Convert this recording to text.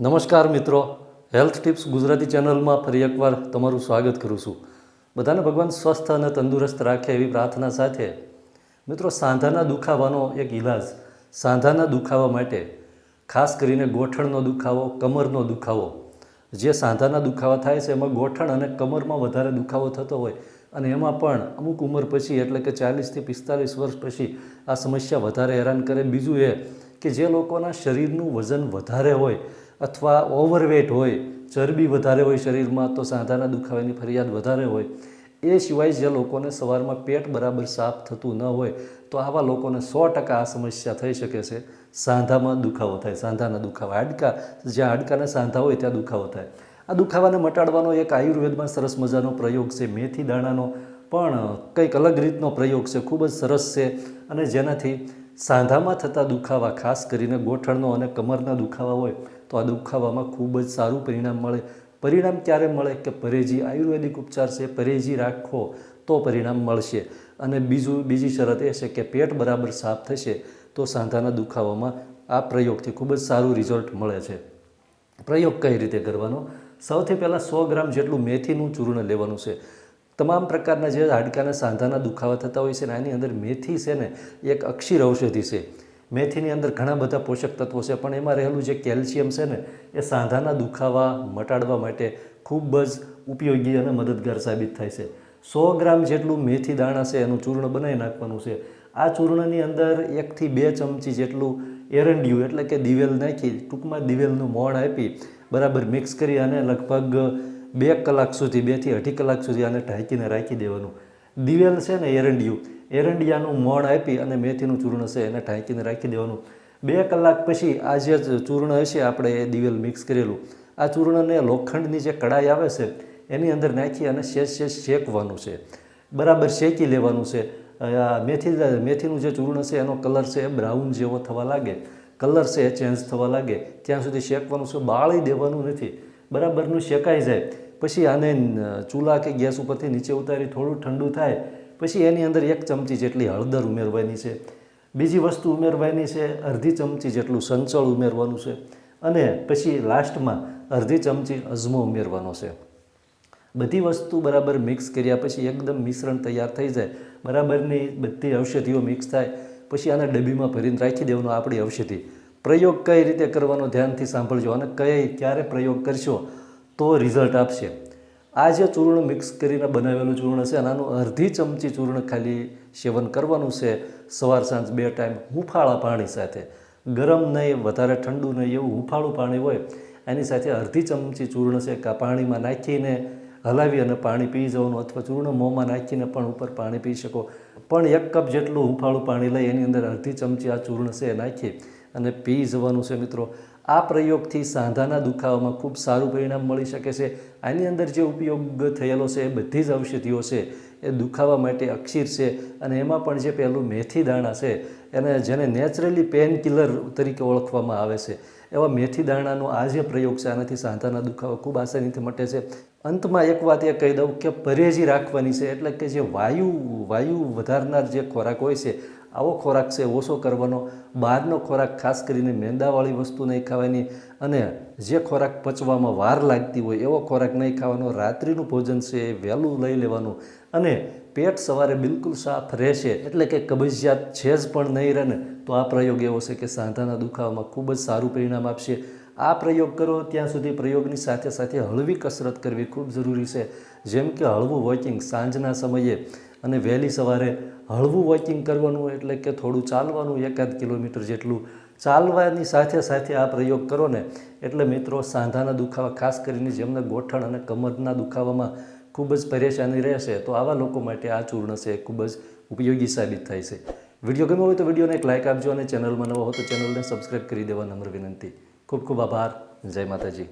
નમસ્કાર મિત્રો. Health tips Gujarati ચેનલમાં ફરી એકવાર તમારું સ્વાગત કરું છું. બધાને ભગવાન સ્વસ્થ અને તંદુરસ્ત રાખે એવી પ્રાર્થના સાથે. મિત્રો, સાંધાના દુખાવાનો એક ઇલાજ સાંધાના દુખાવા માટે, ખાસ કરીને ગોઠણનો દુખાવો, કમરનો દુખાવો. જે સાંધાના દુખાવા થાય છે, એમાં ગોઠણ અને કમરમાં વધારે દુખાવો થતો હોય અને એમાં પણ અમુક ઉંમર પછી, એટલે કે ચાલીસથી પિસ્તાલીસ વર્ષ પછી, આ સમસ્યા વધારે હેરાન કરે. બીજું એ કે જે લોકોના શરીરનું વજન વધારે હોય અથવા ઓવરવેટ હોય, ચરબી વધારે હોય શરીરમાં, તો સાંધાના દુખાવાની ફરિયાદ વધારે હોય. એ સિવાય જે લોકોને સવારમાં પેટ બરાબર સાફ થતું ન હોય, તો આવા લોકોને સો ટકા આ સમસ્યા થઈ શકે છે. સાંધામાં દુખાવો થાય, સાંધાના દુખાવા. હાડકા, જ્યાં હાડકાના સાંધા હોય, ત્યાં દુખાવો થાય. આ દુખાવાને મટાડવાનો એક આયુર્વેદમાં સરસ મજાનો પ્રયોગ છે, મેથી દાણાનો. પણ કંઈક અલગ રીતનો પ્રયોગ છે, ખૂબ જ સરસ છે. અને જેનાથી સાંધામાં થતા દુખાવા, ખાસ કરીને ગોઠણનો અને કમરના દુખાવા હોય, તો આ દુખાવામાં ખૂબ જ સારું પરિણામ મળે. પરિણામ ક્યારે મળે કે પરેજી આયુર્વેદિક ઉપચાર છે, પરેજી રાખો તો પરિણામ મળશે. અને બીજું, બીજી શરત એ છે કે પેટ બરાબર સાફ થશે, તો સાંધાના દુખાવામાં આ પ્રયોગથી ખૂબ જ સારું રિઝલ્ટ મળે છે. પ્રયોગ કઈ રીતે કરવાનો? સૌથી પહેલાં સો ગ્રામ જેટલું મેથીનું ચૂર્ણ લેવાનું છે. તમામ પ્રકારના જે હાડકાના સાંધાના દુખાવા થતા હોય છે ને, આની અંદર મેથી છે ને, એક અક્ષીર ઔષધિ છે. મેથીની અંદર ઘણા બધા પોષક તત્વો છે, પણ એમાં રહેલું જે કેલ્શિયમ છે ને, એ સાંધાના દુખાવા મટાડવા માટે ખૂબ જ ઉપયોગી અને મદદગાર સાબિત થાય છે. સો ગ્રામ જેટલું મેથી દાણા છે, એનું ચૂર્ણ બનાવી નાખવાનું છે. આ ચૂર્ણની અંદર એકથી બે ચમચી જેટલું એરંડિયું, એટલે કે દિવેલ નાખી, ટૂંકમાં દિવેલનું મોણ આપી બરાબર મિક્સ કરી અને લગભગ બે કલાક સુધી, બેથી અઢી કલાક સુધી આને ઢાંકીને રાખી દેવાનું. દિવેલ છે ને એરંડિયું, એરંડિયાનું મોણ આપી અને મેથીનું ચૂર્ણ છે એને ઢાંકીને રાખી દેવાનું. બે કલાક પછી આ જે ચૂર્ણ હશે, આપણે એ દિવેલ મિક્સ કરેલું. આ ચૂર્ણને લોખંડની જે કડાઈ આવે છે, એની અંદર નાખી અને શેષ શેષ શેકવાનું છે. બરાબર શેકી લેવાનું છે. મેથી, મેથીનું જે ચૂર્ણ છે, એનો કલર છે એ બ્રાઉન જેવો થવા લાગે. કલર છે એ ચેન્જ થવા લાગે. ત્યાં સુધી શેકવાનું છે, બાળી દેવાનું નથી. બરાબરનું શેકાઈ જાય. પછી આને ચૂલા કે ગેસ ઉપરથી નીચે ઉતારી થોડું ઠંડુ થાય, પછી એની અંદર એક ચમચી જેટલી હળદર ઉમેરવાની છે, બીજી વસ્તુ ઉમેરવાની છે, અડધી ચમચી જેટલું સંચળ ઉમેરવાનું છે અને પછી લાસ્ટમાં અડધી ચમચી અજમો ઉમેરવાનો છે. બધી વસ્તુ બરાબર મિક્સ કર્યા પછી એકદમ મિશ્રણ તૈયાર થઈ જાય. બરાબરની બધી ઔષધિઓ મિક્સ થાય, પછી આને ડબ્બીમાં ભરીને રાખી દેવાનો આપણી ઔષધિ. પ્રયોગ કઈ રીતે કરવાનો ધ્યાનથી સાંભળજો અને કઈ, ક્યારે પ્રયોગ કરશો તો રિઝલ્ટ આપશે. આ જે ચૂર્ણ મિક્સ કરીને બનાવેલું ચૂર્ણ છે આનું અડધી ચમચી ચૂર્ણ ખાલી સેવન કરવાનું છે. સવાર સાંજ બે ટાઈમ હુંફાળા પાણી સાથે. ગરમ નહીં, વધારે ઠંડુ નહીં એવું હુંફાળું પાણી હોય, એની સાથે અડધી ચમચી ચૂર્ણ છે કા પાણીમાં નાખીને હલાવી અને પાણી પી જવાનું અથવા ચૂર્ણ મોંમાં નાખીને પણ ઉપર પાણી પી શકો. પણ એક કપ જેટલું હુંફાળું પાણી લઈ એની અંદર અડધી ચમચી આ ચૂર્ણ છે એ નાખી અને પી જવાનું છે મિત્રો. આ પ્રયોગથી સાંધાના દુખાવામાં ખૂબ સારું પરિણામ મળી શકે છે. આની અંદર જે ઉપયોગ થયેલો છે એ બધી જ ઔષધિઓ છે, એ દુખાવા માટે અક્ષીર છે અને એમાં પણ જે પહેલું મેથી દાણા છે, એને જેને નેચરલી પેન કિલર તરીકે ઓળખવામાં આવે છે. એવા મેથી દાણાનો આ જે પ્રયોગ છે, આનાથી સાંધાના દુખાવા ખૂબ આસાનીથી મટે છે. અંતમાં એક વાત એ કહી દઉં કે પરેજી રાખવાની છે, એટલે કે જે વાયુ વાયુ વધારનાર જે ખોરાક હોય છે આવો ખોરાક છે, ઓછો કરવાનો. બહારનો ખોરાક ખાસ કરીને મેંદાવાળી વસ્તુ નહીં ખાવાની અને જે ખોરાક પચવામાં વાર લાગતી હોય એવો ખોરાક નહીં ખાવાનો. રાત્રિનું ભોજન છે એ વહેલું લઈ લેવાનું અને પેટ સવારે બિલકુલ સાફ રહેશે. એટલે કે કબજિયાત છે જ પણ નહીં રહે ને, તો આ પ્રયોગ એવો છે કે સાંધાના દુખાવામાં ખૂબ જ સારું પરિણામ આપશે. આ પ્રયોગ કરો, ત્યાં સુધી પ્રયોગની સાથે સાથે હળવી કસરત કરવી ખૂબ જરૂરી છે. જેમ કે હળવું વોકિંગ સાંજના સમયે અને વહેલી સવારે હળવું વોકિંગ કરવાનું એટલે કે થોડું ચાલવાનું એકાદ કિલોમીટર જેટલું ચાલવાની સાથે સાથે આ પ્રયોગ કરો ને. એટલે મિત્રો, સાંધાના દુખાવા, ખાસ કરીને જેમને ગોઠણ અને કમરના દુખાવામાં ખૂબ જ પરેશાની રહેશે, તો આવા લોકો માટે આ ચૂર્ણ છે ખૂબ જ ઉપયોગી સાબિત થાય છે. વીડિયો ગમ્યો હોય તો વિડીયોને એક લાઇક આપજો અને ચેનલમાં નવો હો તો ચેનલને સબસ્ક્રાઈબ કરી દેવા નમ્ર વિનંતી. ખૂબ ખૂબ આભાર. જય માતાજી.